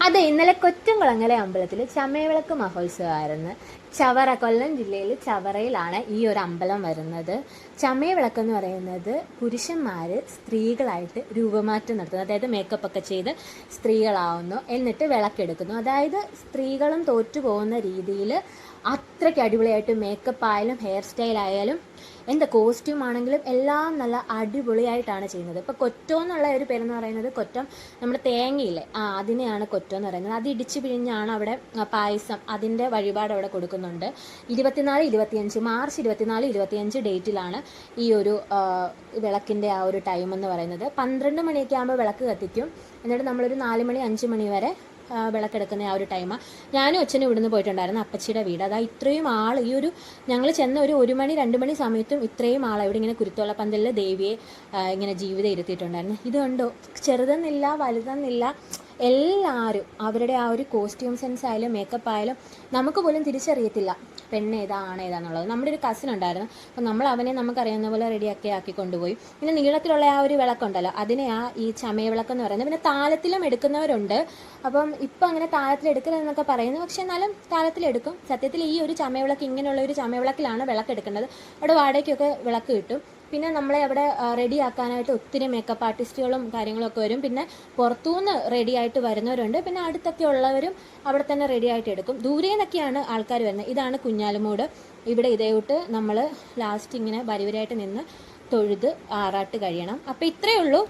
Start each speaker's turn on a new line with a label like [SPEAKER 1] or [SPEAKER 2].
[SPEAKER 1] അതെ ഇന്നലെ കൊറ്റംകുളങ്ങര അമ്പലത്തിൽ ചമയവിളക്ക് മഹോത്സവമായിരുന്നു. ചവറ കൊല്ലം ജില്ലയിൽ ചവറയിലാണ് ഈ ഒരു അമ്പലം വരുന്നത്. ചമയവിളക്ക് എന്ന് പറയുന്നത് പുരുഷന്മാർ സ്ത്രീകളായിട്ട് രൂപമാറ്റം നടത്തുന്നു. അതായത് മേക്കപ്പ് ഒക്കെ ചെയ്ത് സ്ത്രീകളാവുന്നു. എന്നിട്ട് വിളക്കെടുക്കുന്നു. അതായത് സ്ത്രീകളും തോറ്റു പോകുന്ന രീതിയിൽ അത്രയ്ക്ക് അടിപൊളിയായിട്ട് മേക്കപ്പ് ആയാലും ഹെയർ സ്റ്റൈൽ ആയാലും എന്താ കോസ്റ്റ്യൂം ആണെങ്കിലും എല്ലാം നല്ല അടിപൊളിയായിട്ടാണ് ചെയ്യുന്നത്. ഇപ്പോൾ കൊറ്റോ എന്നുള്ള ഒരു പേരെന്ന് പറയുന്നത് കൊറ്റം നമ്മുടെ തേങ്ങയില്ലേ? ആ അതിനെയാണ് കൊറ്റം എന്ന് പറയുന്നത്. അത് ഇടിച്ച് പിഴിഞ്ഞാണ് അവിടെ പായസം അതിന്റെ വഴിപാട് അവിടെ കൊടുക്കുന്നുണ്ട്. ഇരുപത്തിനാല് ഇരുപത്തിയഞ്ച് മാർച്ച് ഇരുപത്തിനാല് ഇരുപത്തിയഞ്ച് ഡേറ്റിലാണ് ഈ ഒരു വിളക്കിന്റെ ആ ഒരു ടൈം എന്ന് പറയുന്നത്. പന്ത്രണ്ട് മണിയൊക്കെ ആകുമ്പോൾ വിളക്ക് കത്തിക്കും. എന്നിട്ട് നമ്മളൊരു നാല് മണി അഞ്ച് മണി വരെ വിളക്കെടുക്കുന്ന ആ ഒരു ടൈമാണ് ഞാനും അച്ഛനും ഇവിടുന്ന് പോയിട്ടുണ്ടായിരുന്നു അപ്പച്ചിയുടെ വീട്. അതാ ഇത്രയും ആൾ ഈ ഒരു ഞങ്ങൾ ചെന്ന ഒരു ഒരു മണി രണ്ട് മണി സമയത്തും ഇത്രയും ആൾ ഇവിടെ ഇങ്ങനെ കുരുത്തോള പന്തലിൽ ദേവിയെ ഇങ്ങനെ ജീവിതം ഇരുത്തിയിട്ടുണ്ടായിരുന്നു. ഇതുണ്ടോ ചെറുതെന്നില്ല വലുതെന്നില്ല. എല്ലാവരും അവരുടെ ആ ഒരു കോസ്റ്റ്യൂം സെൻസ് ആയാലും മേക്കപ്പ് ആയാലും നമുക്ക് പോലും തിരിച്ചറിയത്തില്ല. പെണ്ണ് ഏതാ ആണ് ഏതാന്നുള്ളത് നമ്മുടെ ഒരു കസിൻ ഉണ്ടായിരുന്നു. അപ്പം നമ്മൾ അവനെ നമുക്കറിയാവുന്ന പോലെ റെഡിയാക്കി ആക്കി കൊണ്ടുപോയി. പിന്നെ നീളത്തിലുള്ള ആ ഒരു വിളക്കുണ്ടല്ലോ അതിനെ ആ ഈ ചമയ വിളക്ക് എന്ന് പറയുന്നത്. പിന്നെ താലത്തിലും എടുക്കുന്നവരുണ്ട്. അപ്പം ഇപ്പം അങ്ങനെ താലത്തിൽ എടുക്കലെന്നൊക്കെ പറയുന്നു. പക്ഷെ എന്നാലും താലത്തിലെടുക്കും സത്യത്തിൽ ഈ ഒരു ചമയ വിളക്ക് ഇങ്ങനെയുള്ള ഒരു ചമയ വിളക്കിലാണ് വിളക്ക് എടുക്കേണ്ടത്. അവിടെ വാടകയ്ക്കൊക്കെ വിളക്ക് കിട്ടും. പിന്നെ നമ്മളെ അവിടെ റെഡി ആക്കാനായിട്ട് ഒത്തിരി മേക്കപ്പ് ആർട്ടിസ്റ്റുകളും കാര്യങ്ങളൊക്കെ വരും. പിന്നെ പുറത്തുനിന്ന് റെഡി ആയിട്ട് വരുന്നവരുണ്ട്. പിന്നെ അടുത്തൊക്കെ ഉള്ളവരും അവിടെ തന്നെ റെഡി ആയിട്ട് എടുക്കും. ദൂരെ നിന്നൊക്കെയാണ് ആൾക്കാർ വരുന്നത്. ഇതാണ് കുഞ്ഞാലുമൂട്. ഇവിടെ ഇതേവിട്ട് നമ്മൾ ലാസ്റ്റ് ഇങ്ങനെ വരിവരായിട്ട് നിന്ന് തൊഴുത് ആറാട്ട് കഴിയണം. അപ്പോൾ ഇത്രയേ ഉള്ളൂ.